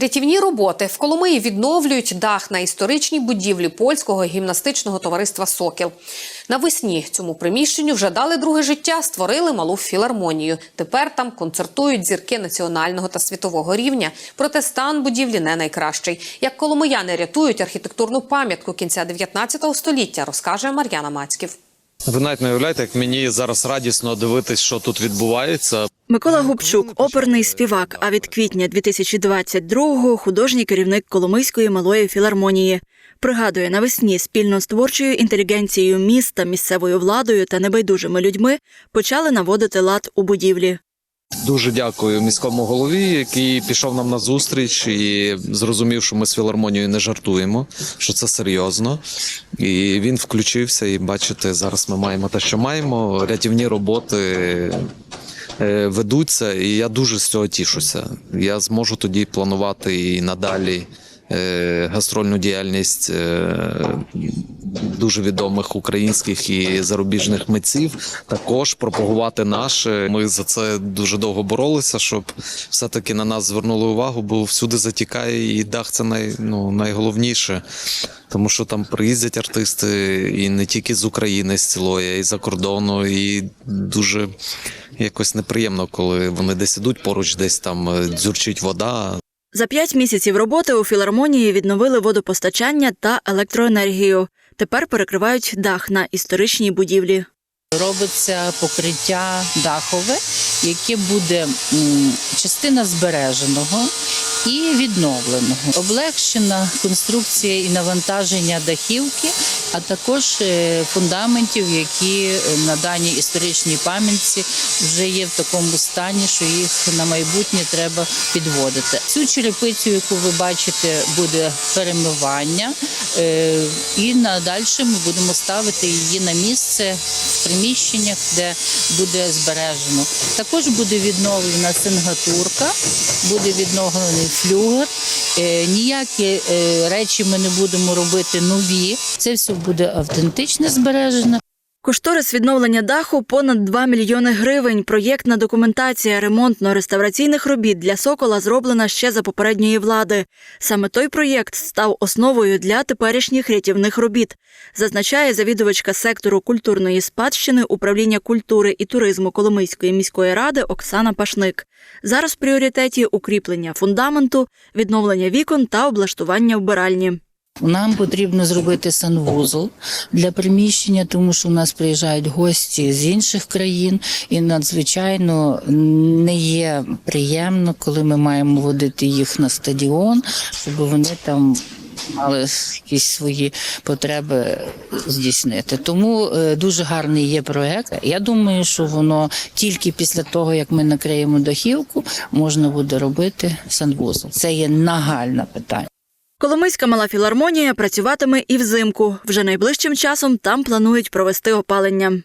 Рятівні роботи в Коломиї відновлюють дах на історичній будівлі польського гімнастичного товариства Сокіл. Навесні цьому приміщенню вже дали друге життя, створили малу філармонію. Тепер там концертують зірки національного та світового рівня. Проте стан будівлі не найкращий. Як коломияни рятують архітектурну пам'ятку кінця 19 століття, розкаже Мар'яна Мацьків. Ви навіть не уявляєте, як мені зараз радісно дивитись, що тут відбувається. Микола Губчук, оперний співак, а від квітня 2022-го художній керівник Коломийської малої філармонії. Пригадує, навесні спільно з творчою інтелігенцією міста, місцевою владою та небайдужими людьми почали наводити лад у будівлі. Дуже дякую міському голові, який пішов нам на зустріч і зрозумів, що ми з філармонією не жартуємо, що це серйозно. І він включився. І бачите, зараз ми маємо те, що маємо. Рятівні роботи е, ведуться, і я дуже з цього тішуся. Я зможу тоді планувати і надалі. Е, Гастрольну діяльність е, дуже відомих українських і зарубіжних митців, також пропагувати наше. Ми за це дуже довго боролися, щоб все-таки на нас звернули увагу, бо всюди затікає, і дах це най, ну, найголовніше. Тому що там приїздять артисти і не тільки з України, з цілої, а й за кордону, і дуже якось неприємно, коли вони десь ідуть поруч, десь там е, дзюрчить вода, За п'ять місяців роботи у філармонії відновили водопостачання та електроенергію. Тепер перекривають дах на історичній будівлі. Робиться покриття дахове, яке буде частина збереженого і відновленого. Облегшена конструкція і навантаження дахівки, а також е, фундаментів, які е, на даній історичній пам'ятці вже є в такому стані, що їх на майбутнє треба підводити. Цю черепицю, яку ви бачите, буде перемивання, е, і надалі ми будемо ставити її на місце в приміщеннях, де буде збережено. Також буде відновлена цингатурка, буде відновлений флюгер. Е, Ніякі е, речі ми не будемо робити нові. Це все буде автентично збережено. Кошторис відновлення даху понад 2 мільйони гривень. Проєктна документація ремонтно-реставраційних робіт для Сокола зроблена ще за попередньої влади. Саме той проєкт став основою для теперішніх рятівних робіт, зазначає завідувачка сектору культурної спадщини управління культури і туризму Коломийської міської ради Оксана Пашник. Зараз в пріоритеті укріплення фундаменту, відновлення вікон та облаштування вбиральні. Нам потрібно зробити санвузол для приміщення, тому що у нас приїжджають гості з інших країн, і надзвичайно не є приємно, коли ми маємо водити їх на стадіон, щоб вони там. Мали якісь свої потреби здійснити. Тому е, дуже гарний є проект. Я думаю, що воно тільки після того, як ми накриємо дахівку, можна буде робити санвузол. Це є нагальне питання. Коломийська мала філармонія працюватиме і взимку. Вже найближчим часом там планують провести опалення.